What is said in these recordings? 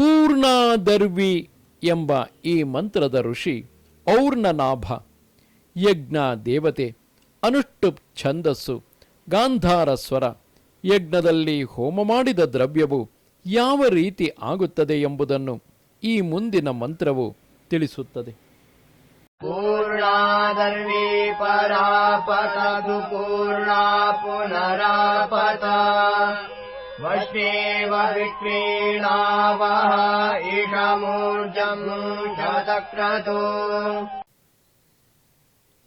ಪೂರ್ಣಾದರ್ವಿ ಎಂಬ ಈ ಮಂತ್ರದ ಋಷಿ ಔರ್ಣನಾಭ ಯಜ್ಞ ದೇವತೆ ಅನುಷ್ಠುಪ್ ಛಂದಸ್ಸು ಗಾಂಧಾರ ಸ್ವರ ಯಜ್ಞದಲ್ಲಿ ಹೋಮ ಮಾಡಿದ ದ್ರವ್ಯವು ಯಾವ ರೀತಿ ಆಗುತ್ತದೆ ಎಂಬುದನ್ನು ಈ ಮುಂದಿನ ಮಂತ್ರವು ತಿಳಿಸುತ್ತದೆ पूर्णादर्वी परापततु पूर्णा पुनरापत वश्येव विक्रीणावः इषमूर्जम् शतक्रतु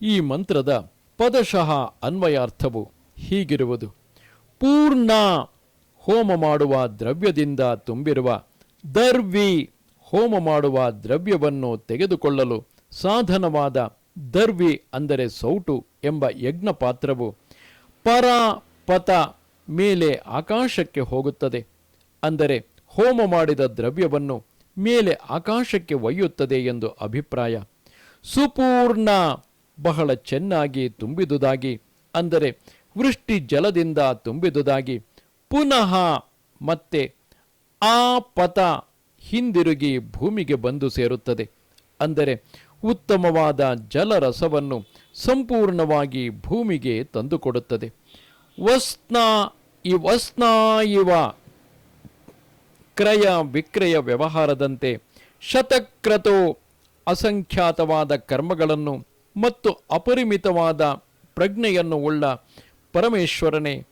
ಈ ಮಂತ್ರದ ಪದಶಃ ಅನ್ವಯಾರ್ಥವು ಹೀಗಿರುವುದು ಪೂರ್ಣ ಹೋಮ ಮಾಡುವ ದ್ರವ್ಯದಿಂದ ತುಂಬಿರುವ ದರ್ವಿ ಹೋಮ ಮಾಡುವ ದ್ರವ್ಯವನ್ನು ತೆಗೆದುಕೊಳ್ಳಲು ಸಾಧನವಾದ ದರ್ವಿ ಅಂದರೆ ಸೌಟು ಎಂಬ ಯಜ್ಞ ಪಾತ್ರವು ಪರ ಪತ ಮೇಲೆ ಆಕಾಶಕ್ಕೆ ಹೋಗುತ್ತದೆ. ಅಂದರೆ ಹೋಮ ಮಾಡಿದ ದ್ರವ್ಯವನ್ನು ಮೇಲೆ ಆಕಾಶಕ್ಕೆ ಒಯ್ಯುತ್ತದೆ ಎಂದು ಅಭಿಪ್ರಾಯ. ಸುಪೂರ್ಣ ಬಹಳ ಚೆನ್ನಾಗಿ ತುಂಬಿದುದಾಗಿ, ಅಂದರೆ ವೃಷ್ಟಿ ಜಲದಿಂದ ತುಂಬಿದುದಾಗಿ, ಪುನಃ ಮತ್ತೆ ಆ ಪಥ ಹಿಂದಿರುಗಿ ಭೂಮಿಗೆ ಬಂದು ಸೇರುತ್ತದೆ. ಅಂದರೆ ಉತ್ತಮವಾದ ಜಲರಸವನ್ನು ಸಂಪೂರ್ಣವಾಗಿ ಭೂಮಿಗೆ ತಂದುಕೊಡುತ್ತದೆ. ವಸ್ನ ಈ ವಸ್ನ ಇವ ಕ್ರಯ ವಿಕ್ರಯ ವ್ಯವಹಾರದಂತೆ ಶತಕ್ರತೋ ಅಸಂಖ್ಯಾತವಾದ ಕರ್ಮಗಳನ್ನು ಮತ್ತು ಅಪರಿಮಿತವಾದ ಪ್ರಜ್ಞೆಯನ್ನು ಉಳ್ಳ ಪರಮೇಶ್ವರನೇ,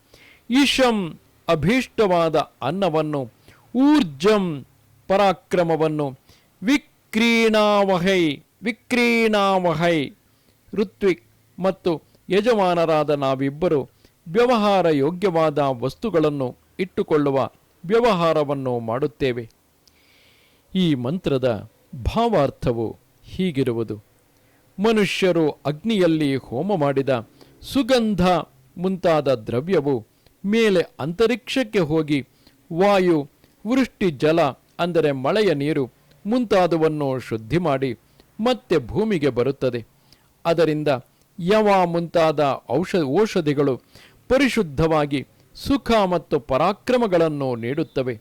ಈಶಂ ಅಭೀಷ್ಟವಾದ ಅನ್ನವನ್ನು, ಊರ್ಜಂ ಪರಾಕ್ರಮವನ್ನು ವಿಕ್ರೀಣಾವಹೈ ವಿಕ್ರೀಣಾವಹೈ, ಋತ್ವಿಕ್ ಮತ್ತು ಯಜಮಾನರಾದ ನಾವಿಬ್ಬರು ವ್ಯವಹಾರ ಯೋಗ್ಯವಾದ ವಸ್ತುಗಳನ್ನು ಇಟ್ಟುಕೊಳ್ಳುವ ವ್ಯವಹಾರವನ್ನು ಮಾಡುತ್ತೇವೆ. ಈ ಮಂತ್ರದ ಭಾವಾರ್ಥವು ಹೀಗಿರುವುದು. ಮನುಷ್ಯರು ಅಗ್ನಿಯಲ್ಲಿ ಹೋಮ ಮಾಡಿದ ಸುಗಂಧ ಮುಂತಾದ ದ್ರವ್ಯವು ಮೇಲೆ ಅಂತರಿಕ್ಷಕ್ಕೆ ಹೋಗಿ ವಾಯು, ವೃಷ್ಟಿ, ಜಲ ಅಂದರೆ ಮಳೆಯ ನೀರು ಮುಂತಾದವನ್ನು ಶುದ್ಧಿ ಮಾಡಿ ಮತ್ತೆ ಭೂಮಿಗೆ ಬರುತ್ತದೆ. ಅದರಿಂದ ಯವ ಮುಂತಾದ ಔಷಧ ಔಷಧಿಗಳು ಪರಿಶುದ್ಧವಾಗಿ ಸುಖ ಮತ್ತು ಪರಾಕ್ರಮಗಳನ್ನು ನೀಡುತ್ತವೆ.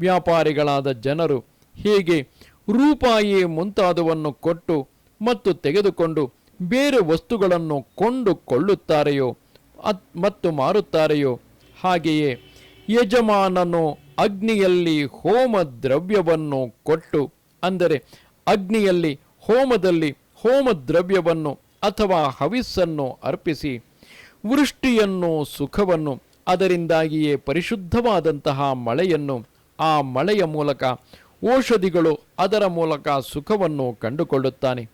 ವ್ಯಾಪಾರಿಗಳಾದ ಜನರು ಹೇಗೆ ರೂಪಾಯಿ ಮುಂತಾದವನ್ನು ಕೊಟ್ಟು ಮತ್ತು ತೆಗೆದುಕೊಂಡು ಬೇರೆ ವಸ್ತುಗಳನ್ನು ಕೊಂಡುಕೊಳ್ಳುತ್ತಾರೆಯೋ, ಅತ್- ಮತ್ತು ಮಾರುತ್ತಾರೆಯೋ, ಹಾಗೆಯೇ ಯಜಮಾನನು ಅಗ್ನಿಯಲ್ಲಿ ಹೋಮ ದ್ರವ್ಯವನ್ನು ಕೊಟ್ಟು, ಅಂದರೆ ಅಗ್ನಿಯಲ್ಲಿ ಹೋಮದಲ್ಲಿ ಹೋಮ ದ್ರವ್ಯವನ್ನು ಅಥವಾ ಹವಿಸ್ಸನ್ನು ಅರ್ಪಿಸಿ ವೃಷ್ಟಿಯನ್ನು, ಸುಖವನ್ನು, ಅದರಿಂದಾಗಿಯೇ ಪರಿಶುದ್ಧವಾದಂತಹ ಮಳೆಯನ್ನು, ಆ ಮಳೆಯ ಮೂಲಕ ಔಷಧಿಗಳು ಅದರ ಮೂಲಕ ಸುಖವನ್ನು ಕಂಡುಕೊಳ್ಳುತ್ತಾನೆ.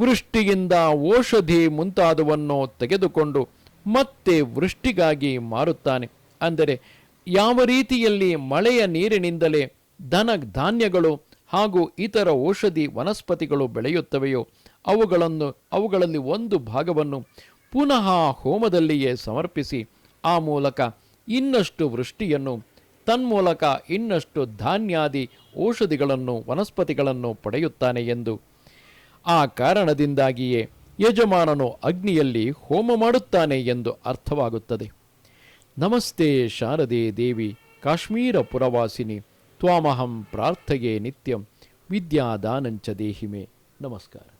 ವೃಷ್ಟಿಯಿಂದ ಔಷಧಿ ಮುಂತಾದವನ್ನು ತೆಗೆದುಕೊಂಡು ಮತ್ತೆ ವೃಷ್ಟಿಗಾಗಿ ಮಾರುತ್ತಾನೆ. ಅಂದರೆ ಯಾವ ರೀತಿಯಲ್ಲಿ ಮಳೆಯ ನೀರಿನಿಂದಲೇ ಧನ ಧಾನ್ಯಗಳು ಹಾಗೂ ಇತರ ಔಷಧಿ ವನಸ್ಪತಿಗಳು ಬೆಳೆಯುತ್ತವೆಯೋ ಅವುಗಳನ್ನು, ಅವುಗಳಲ್ಲಿ ಒಂದು ಭಾಗವನ್ನು ಪುನಃ ಹೋಮದಲ್ಲಿಯೇ ಸಮರ್ಪಿಸಿ ಆ ಮೂಲಕ ಇನ್ನಷ್ಟು ವೃಷ್ಟಿಯನ್ನು, ತನ್ಮೂಲಕ ಇನ್ನಷ್ಟು ಧಾನ್ಯಾದಿ ಔಷಧಿಗಳನ್ನು, ವನಸ್ಪತಿಗಳನ್ನು ಪಡೆಯುತ್ತಾನೆ ಎಂದು. ಆ ಕಾರಣದಿಂದಾಗಿಯೇ ಯಜಮಾನನು ಅಗ್ನಿಯಲ್ಲಿ ಹೋಮ ಮಾಡುತ್ತಾನೆ ಎಂದು ಅರ್ಥವಾಗುತ್ತದೆ. ನಮಸ್ತೆ ಶಾರದೆ ದೇವಿ, ಕಾಶ್ಮೀರ ಪುರವಾಸಿನಿ, ತ್ವಾಮಹಂ ಪ್ರಾರ್ಥಗೆ ನಿತ್ಯಂ, ವಿದ್ಯಾದಾನಂಚ ದೇಹಿಮೆ. ನಮಸ್ಕಾರ.